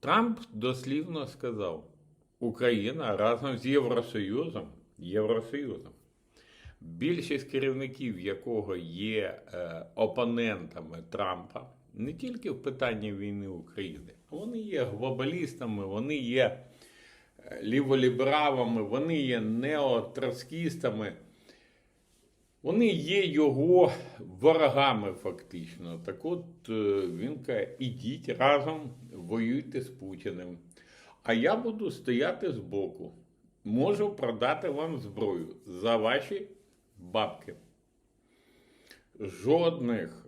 Трамп дослівно сказав: Україна разом з Євросоюзом, Євросоюзом, більшість керівників якого є е, опонентами Трампа, не тільки в питанні війни України, вони є глобалістами, вони є е, ліволібералами, вони є неотроцкістами. Вони є його ворогами фактично. Так от е, він каже, ідіть разом, воюйте з Путіним. А я буду стояти збоку. Можу продати вам зброю за ваші бабки. Жодних,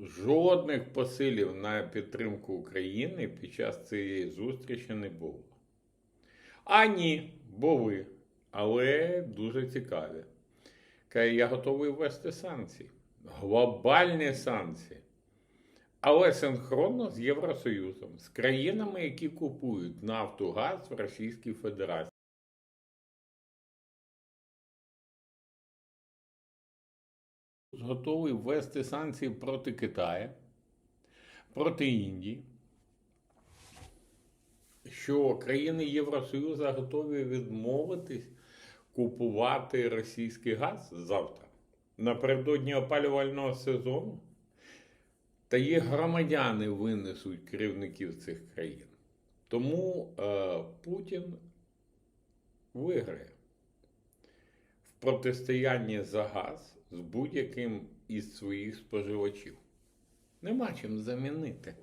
жодних посилів на підтримку України під час цієї зустрічі не було. А ні, бо ви. Але дуже цікаві. Каже, я готовий ввести санкції. Глобальні санкції. Але синхронно з Євросоюзом, з країнами, які купують нафту, газ в Російській Федерації. Готовий ввести санкції проти Китаю, проти Індії, що країни Євросоюзу готові відмовитись купувати російський газ завтра напередодні опалювального сезону. Та є громадяни винесуть керівників цих країн. Тому е, Путін виграє в протистоянні за газ з будь-яким із своїх споживачів. Нема чим замінити.